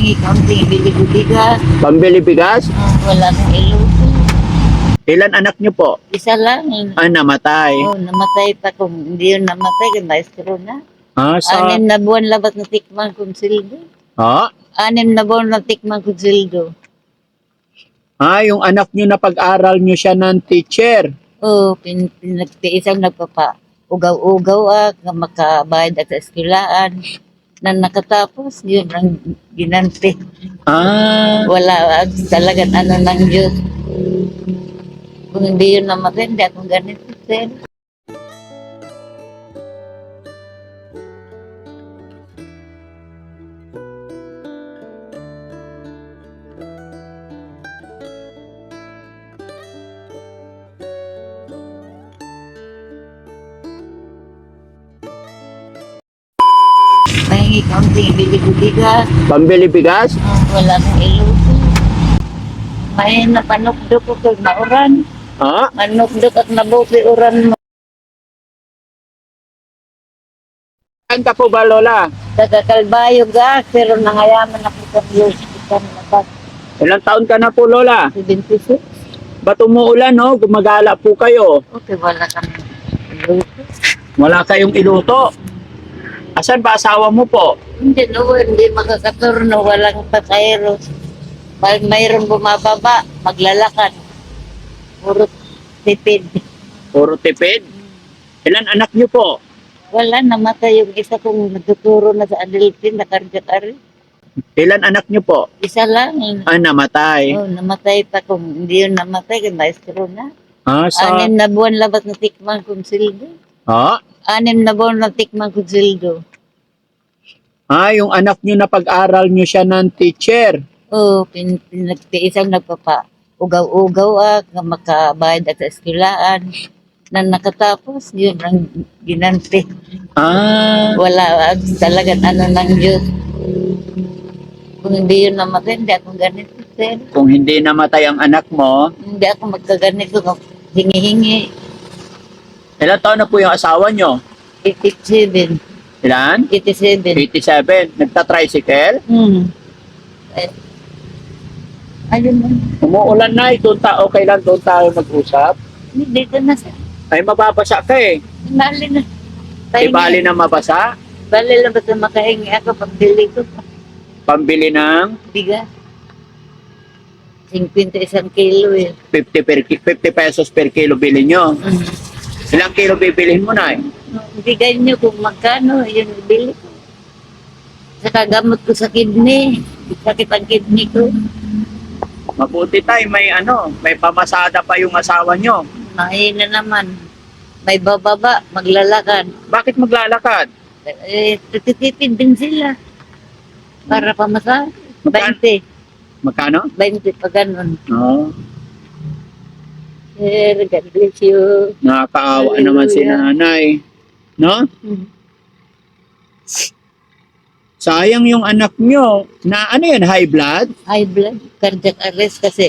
Bili ko bigas. Pambili bigas? Ah, wala nang iluto. Ilan anak niyo po? Isa lang. Ah, namatay. Oh, namatay pa kung hindi yun namatay, kay maestro na. Ah, sa... Anim na buwan labat na tikman kong sildo. Ah? Anim na buwan na tikman kong sildo. Ah, yung anak niyo na pag-aral niyo siya ng teacher. Oh, pin, pinagtiisang nagpapa. Ugaw-ugaw ah, makabayad at sa eskulaan. Na nakatapos, yun ang ginanti. Ah, Wala, talagang ano ng Diyos. Kung hindi yun namatay, hindi ako ganito, sir. Mahingi kaunting bili ko bigas. pambili bigas? Ah, wala nang iluto. May napanukdok ko kag nauran. Ah, Manukdok at nabuti uran mo. saan ka po ba, Lola? Kakakalbayo ga, pero nangayaman ako sa. Ikan na? Ilang taon ka na po, Lola? 76? Ba't umuulan, no? Gumagala po kayo. Okay, wala kami. Wala kayong iluto. Asan ba asawa mo po? Hindi, no, hindi makakaturno, walang pasayro. Pag mayroong bumababa, maglalakad. Puro tipid. Puro tipid. Ilan anak niyo po? Wala, namatay yung isa kong nagtuturo na sa Adelphin, na cardiac arrest. Ilan anak niyo po? Isa lang. Ah, namatay. Oh, namatay pa kung hindi yun namatay, kay maestro na. Ah, sa... Anim na buwan labat na tikman kong sildo. Ah? Anim na buwan na tikman kong sildo. Ah, yung anak niyo na pag-aral niyo siya ng teacher. Oh, pin, pinagtiisang nagpapa. Ugaw-ugaw ah, makabayad at eskulaan. Na nakatapos, yun ang ginanti. Ah, Wala, ah, talagang ano ng Diyos. Kung hindi yun namatay, hindi ako ganito, sir. kung hindi namatay ang anak mo, Hindi ako magkaganito. Hingi-hingi. Ilan taon na po yung asawa niyo? 87. Ilan? 87. 87. Nagta-tricycle? Hmm. Eh, ayun na. Umuulan na, doon ta okay lang doon tayo mag-usap. Hindi, Dito na sa. Ay, mababasa ka eh. Bali na. Di bali na mabasa, Bali lang ba ito makahingi ako pag bili ko pa. pambili ng Bigas. 51 kilo eh. 50, per, ki- 50 pesos per kilo bili nyo. Mm. Ilang kilo bibilhin mo na eh? Bigay niyo kung magkano, yun bili ko. Saka gamot ko sa kidney. Sakit ang kidney ko. Mabuti tayo, may ano, may pamasada pa yung asawa nyo. Mahina naman. May bababa, maglalakad. Bakit maglalakad? Eh, titipid din sila. Para pamasa. Magkano? 20. Magkano? 20 pa ganun. Oo. Sir, God bless you. Nakakaawa Hallelujah. naman si nanay. No? Hmm. Sayang yung anak nyo. Na ano yan, high blood? High blood, cardiac arrest kasi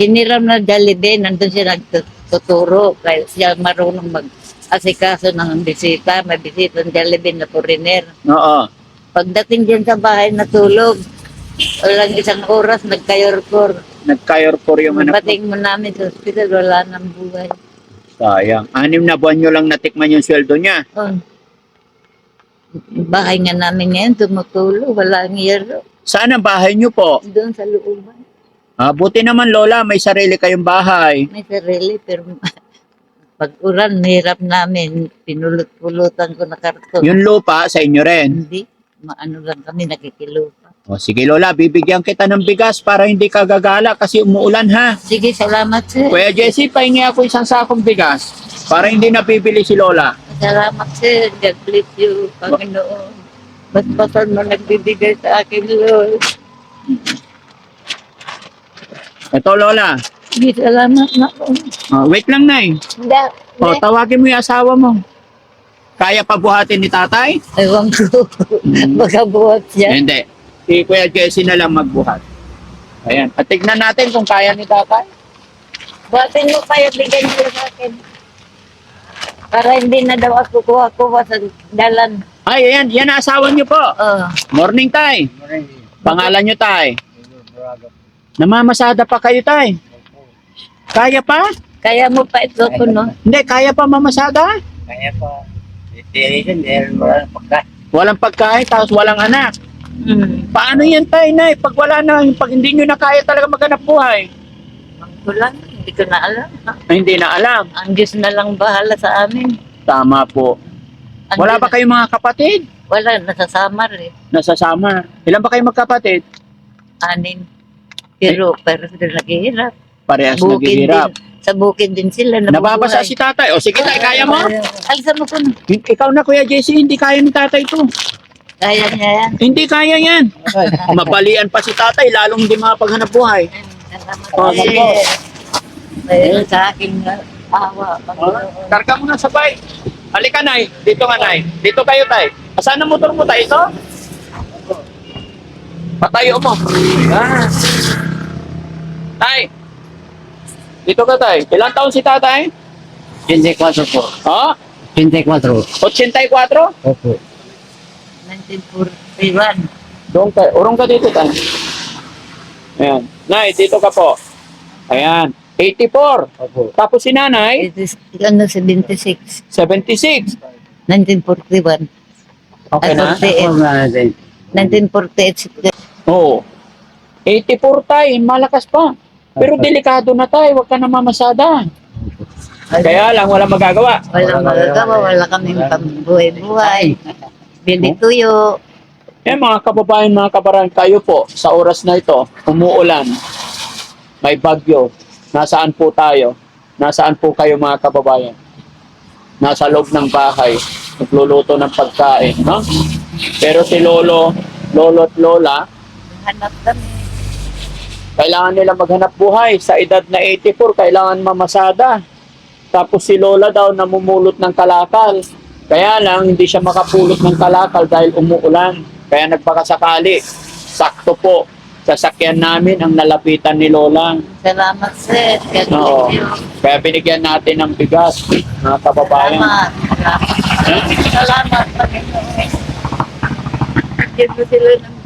hiniram na Jollibee, nandun siya nagtuturo. Kaya siya marunong mag-asikaso ng bisita. May bisita ng Jollibee na foreigner. Oo. Pagdating dyan sa bahay, natulog. Walang isang oras, nagkayorkor. Nagkayorkor yung anak mo. Bating mo namin sa hospital, wala nang buhay. Sayang. Anim na buwan nyo lang natikman yung sweldo niya. Oh. Bahay nga namin ngayon, tumutulo, wala ang yero. Saan ang bahay nyo po? Doon sa looban. Ah, buti naman Lola, may sarili kayong bahay. May sarili, pero pag ulan, hirap namin. Pinulot-pulutan ko na karton. Yung lupa sa inyo rin. Hindi. Maano lang kami, nakikilupa. O sige Lola, bibigyan kita ng bigas para hindi ka gagala kasi umuulan ha. Sige, salamat sir. Kuya Jesse, pahingi ako isang sakong bigas para hindi nabibili si Lola. Salamat sir. God bless you, Panginoon. Basbasan mo nagbibigay sa akin, Lord. Ito Lola. Sige, salamat na po. Oh, wait lang na eh. Hindi. O, tawagin mo yung asawa mo. Kaya pa buhatin ni tatay? Ewan ko. Baka buhat siya. Hindi. Si Kuya Jesse na lang magbuhat. Ayan. At tignan natin kung kaya ni tatay. Buhatin mo kaya bigyan niyo sa akin. Para hindi na daw ako kuha-kuha sa dalan. Ay, ayan. Yan ang asawa niyo po. Oh. Morning, tay. Pangalan nyo, tay? Namamasada pa kayo, tay? Kaya pa? Kaya mo pa ito ko, no? Hindi, kaya pa mamasada? Kaya pa. Hindi rin, dahil wala pagka. Walang pagkain, tapos walang anak. Hmm. Paano yan, tay, nay? Pag wala na, pag hindi nyo na kaya talaga maghanap buhay. Ko lang, hindi ko na alam. Ay, hindi na alam. Ang Diyos na lang bahala sa amin. Tama po. Ang Wala Diyos- ba kayong mga kapatid? Wala, nasasamar eh. Nasasama. Ilan ba kayong magkapatid? Anin. Pero, pero sila naghihirap. Parehas Bukid naghihirap. din. Sa bukid din sila. Nababasa si tatay. O sige tay, kaya mo? Alisan mo ko na. Ikaw na Kuya JC, hindi kaya ni tatay to. Kaya niya yan. Hindi kaya yan. Mabalian pa si tatay, lalong hindi makapaghanap buhay. Salamat Oh, po. sige. Dahil sa aking uh, awa. Panginoon. Karga mo na sa bike. Halika, Nay. Dito nga, Nay. Dito kayo, Tay. Asan ang motor mo, Tay? Ito? Patayo mo. Ah. Tay. Dito ka, Tay. Ilang taon si tatay? 24 po. Ha? 24. 84? Opo. 1941. Doon ka. Urong ka dito, Tay. Ayan. Nay, dito ka po. Ayan. 84. Opo. Tapos si nanay, It is, ano, 76. 76. 1941. Okay Ay, na? 48. Ako nga natin. 1948. Oo. 84 tay, malakas pa. Pero delikado na tay, huwag ka na mamasada. Kaya lang, wala magagawa. Wala magagawa, wala kaming pambuhay-buhay. Bili tuyo. Eh mga kababayan, mga kabaran, kayo po, sa oras na ito, umuulan, may bagyo, nasaan po tayo? Nasaan po kayo mga kababayan? Nasa loob ng bahay, nagluluto ng pagkain, no? Pero si Lolo, Lolo at Lola, Hanap kami. kailangan nila maghanap buhay. Sa edad na 84, kailangan mamasada. Tapos si Lola daw namumulot ng kalakal. Kaya lang, hindi siya makapulot ng kalakal dahil umuulan. Kaya nagpakasakali. Sakto po. Sasakyan namin ang nalapitan ni Lola. Salamat, sir. God Oo. Kaya binigyan natin ng bigas, mga kababayan. Salamat. Salamat. Salamat, Panginoon. Bigyan mo sila ng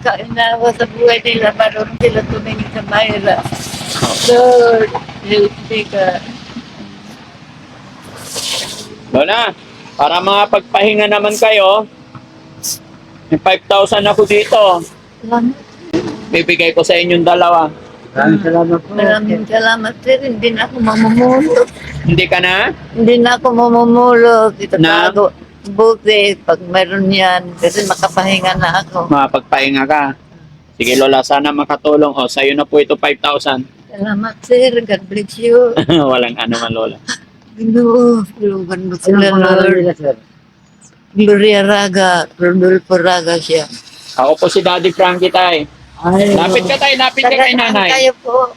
kainawa sa buhay nila. Marunong sila tumingin sa mahirap. Lord, help me ka. Lola, para makapagpahinga naman kayo, may 5,000 ako dito. Salamat. Bibigay ko sa inyong dalawa. Maraming salamat po. Maraming salamat, sir. Hindi na ako mamumulot. Hindi ka na? Hindi na ako mamumulot. Ito Na? tago. Buti, pag meron yan, kasi makapahinga na ako. Makapagpahinga ka. Sige Lola, sana makatulong. O, sa'yo na po ito 5,000. Salamat, sir. God bless you. Walang ano man Lola. Ginoo, tulungan mo sila, ang pangalan Lord. nila, sir? Gloria Raga, Rodolfo Raga siya. Ako po si Daddy Frankie tay. Ay, Lapit ka tay, lapit ka kay Taga nanay. kayo po?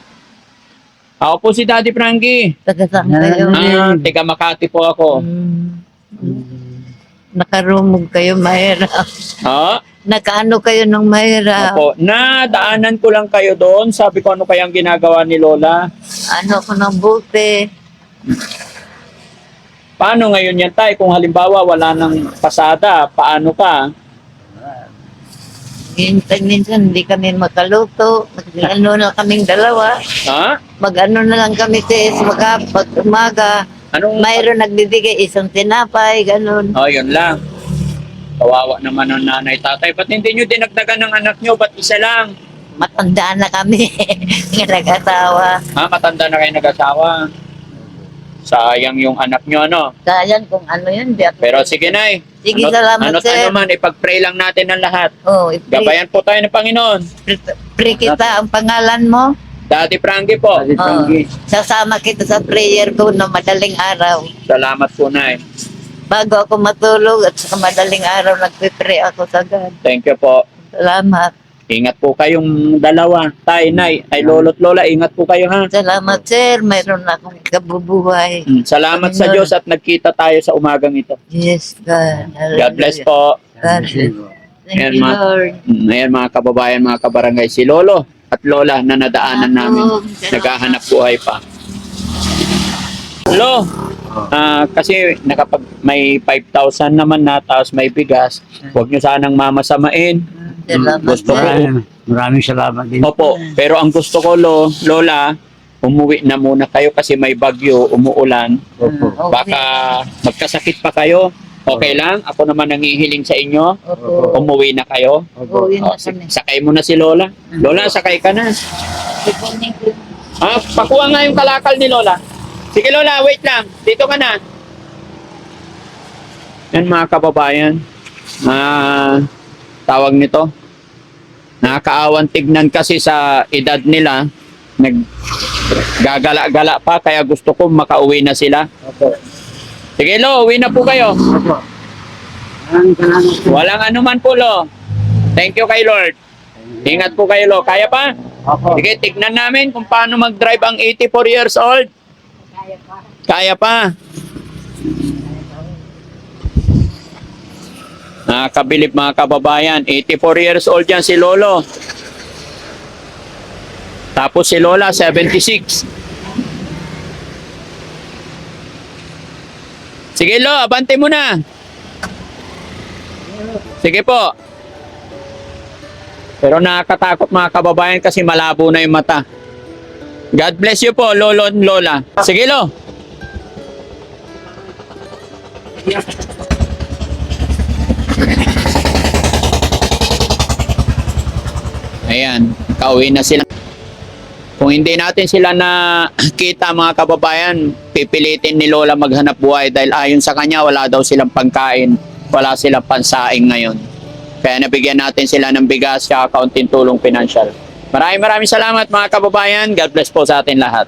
Ako po si Daddy Frankie. Taga saan Nanay. kayo? Ah, tiga Makati po ako. Hmm. Nakarumog kayo, mahirap. Ha? Nakaano kayo ng mahirap. Opo. Na, daanan ko lang kayo doon. Sabi ko ano kayang ginagawa ni Lola. Ano ko ng buti. Paano ngayon yan tay? Kung halimbawa wala nang pasada, paano ka? Minsan, minsan, hindi kami makaluto. Mag-ano na kaming dalawa. Ha? Mag-ano na lang kami sis, mag pag umaga. Anong... Mayroon nagbibigay isang tinapay, ganun. Oh, yun lang. Kawawa naman ang nanay tatay. Ba't hindi nyo dinagdagan ng anak nyo? Ba't isa lang? Matanda na kami. Nga nag-asawa. Ha? Matanda na kayo nag-asawa. Sayang yung anak nyo, ano? Sayang kung ano yun. Di ako Pero sige, Nay. Sige, Ano- salamat, ano't sir. ano man, ipag-pray lang natin ang lahat. Oh, ipre, Gabayan po tayo ng Panginoon. pre kita ang pangalan mo. Daddy Frankie po. Daddy Oh, Frankie. sasama kita sa prayer ko na madaling araw. Salamat po, Nay. Bago ako matulog at sa madaling araw, nagpipray ako sa God. Thank you po. Salamat. Ingat po kayong dalawa. Tay, Nay, ay lolo't lola, ingat po kayo ha. Salamat, sir. Mayroon na akong kabubuhay. Mm, Salamat sa. Diyos at nagkita tayo sa umagang ito. Yes, God. God bless po. God bless. Thank Ayan, you, ma. Lord. Mm, Ayan mga kababayan, mga kabarangay, si Lolo at Lola na nadaanan namin. Salamat. Naghahanap buhay pa. Lo, ah, kasi nakapag may 5,000 naman na tapos may bigas, huwag nyo sanang mamasamain. Salamat. Gusto ko. Maraming, maraming salamat din. Opo, pero ang gusto ko, lo, Lola, umuwi na muna kayo kasi may bagyo, umuulan. Opo. Okay. Baka magkasakit pa kayo. Okay lang? Ako naman nangihiling sa inyo. Opo. Umuwi na kayo. Oo, yun O, na si- kami. sakay mo na si Lola. Lola, sakay ka na. Ah, pakuha nga yung kalakal ni Lola. Sige Lola, wait lang. Dito ka na. Yan mga kababayan. Ah, tawag nito. Nakakaawan tignan kasi sa edad nila. Nag gagala-gala pa kaya gusto ko makauwi na sila. Opo. Sige Lo, uwi na po kayo. Opo. Walang anuman po Lo. Thank you kay Lord. Ingat po kayo Lo. Kaya pa? Opo. Sige, tignan namin kung paano mag-drive ang 84 years old. Kaya pa. Nakakabilib mga kababayan. 84 years old yan si Lolo. Tapos si Lola, 76. Sige Lo, abante mo na. Sige po. Pero nakakatakot mga kababayan kasi malabo na yung mata. God bless you po, Lolo and Lola. Sige, Lo. Ayan, kauwi na sila. Kung hindi natin sila na kita mga kababayan, pipilitin ni Lola maghanap buhay dahil ayon sa kanya wala daw silang pangkain, wala silang pansaing ngayon. Kaya nabigyan natin sila ng bigas sa kaunting tulong pinansyal. Maraming maraming salamat mga kababayan. God bless po sa atin lahat.